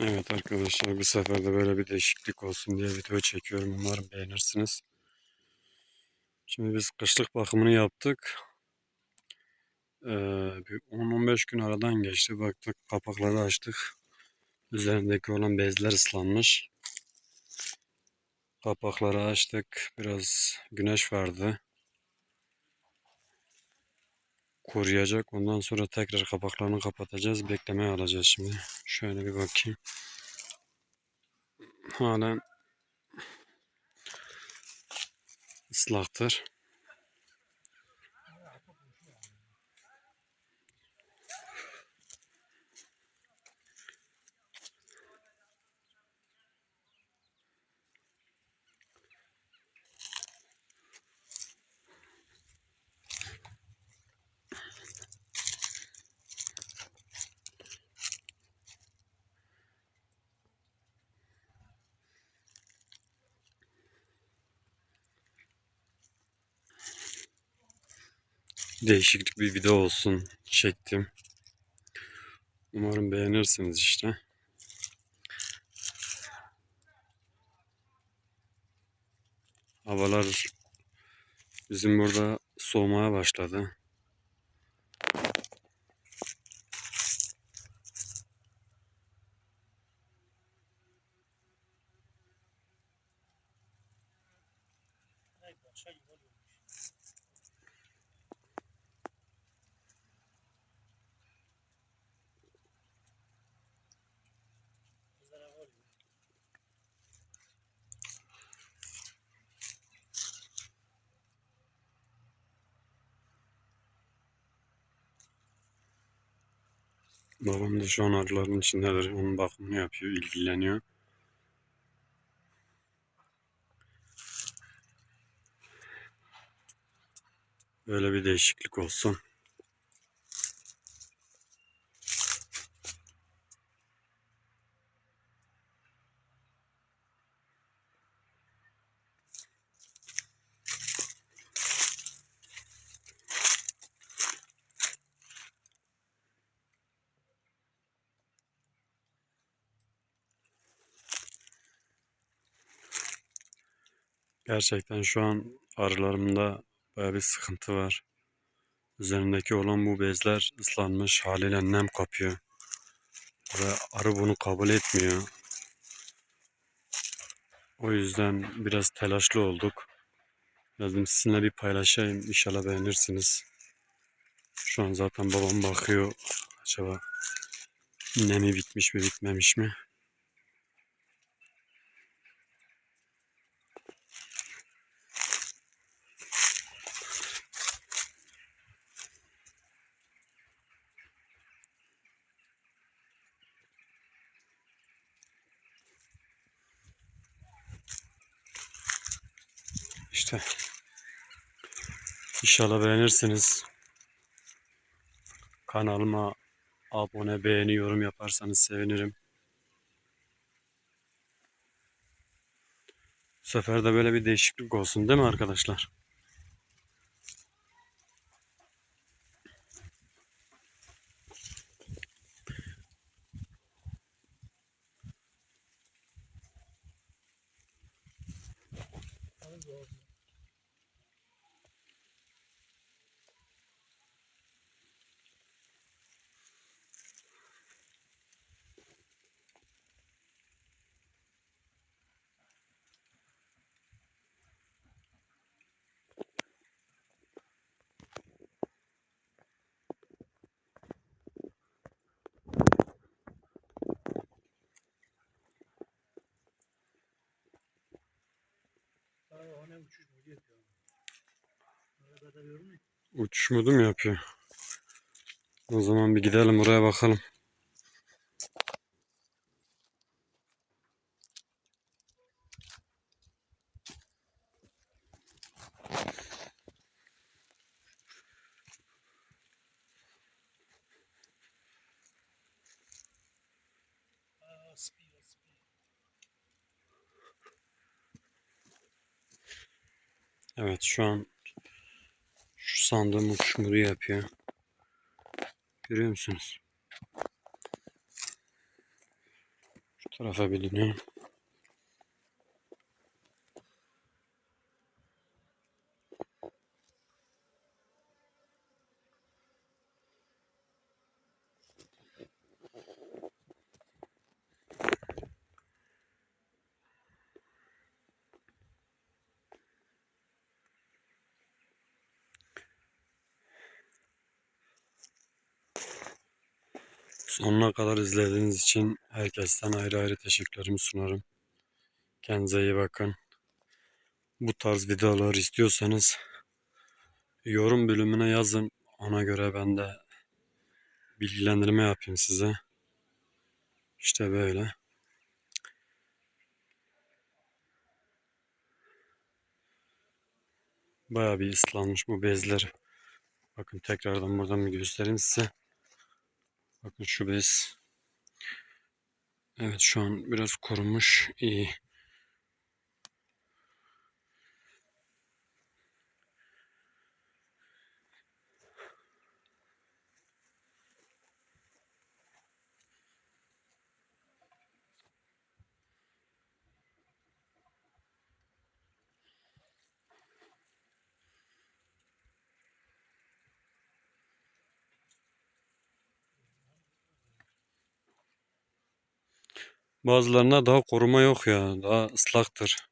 Evet arkadaşlar bu sefer de böyle bir değişiklik olsun diye video çekiyorum. Umarım beğenirsiniz. Şimdi biz kışlık bakımını yaptık. Ee, bir 10-15 gün aradan geçti. Baktık kapakları açtık. Üzerindeki olan bezler ıslanmış. Kapakları açtık. Biraz güneş vardı. Koruyacak. Ondan sonra tekrar kapaklarını kapatacağız. Beklemeye alacağız şimdi. Şöyle bir bakayım. Halen ıslaktır. Değişiklik bir video olsun çektim. Umarım beğenirsiniz işte. Havalar bizim burada soğumaya başladı. Babam da şu an arıların içindedir. Onun bakımını yapıyor, ilgileniyor. Böyle bir değişiklik olsun. Gerçekten şu an arılarımda baya bir sıkıntı var. Üzerindeki olan bu bezler ıslanmış haliyle nem kapıyor. Ve arı bunu kabul etmiyor. O yüzden biraz telaşlı olduk. Dedim sizinle bir paylaşayım. İnşallah beğenirsiniz. Şu an zaten babam bakıyor. Acaba nemi bitmiş mi bitmemiş mi? İşte. İnşallah beğenirsiniz. Kanalıma abone, beğeni, yorum yaparsanız sevinirim. Bu sefer de böyle bir değişiklik olsun değil mi arkadaşlar? Abi Oraya kadar yorum ne? Uçuş modu mu yapıyor? O zaman bir gidelim oraya bakalım. Evet şu an sandığım uçuş modu yapıyor. Görüyor musunuz? tarafa biliniyor. Sonuna kadar izlediğiniz için herkesten ayrı ayrı teşekkürlerimi sunarım. Kendinize iyi bakın. Bu tarz videolar istiyorsanız yorum bölümüne yazın. Ona göre ben de bilgilendirme yapayım size. İşte böyle. Bayağı bir ıslanmış bu bezler. Bakın tekrardan buradan bir göstereyim size. Bakın şu bez. Evet şu an biraz kurumuş. iyi. Bazılarına daha koruma yok ya. Daha ıslaktır.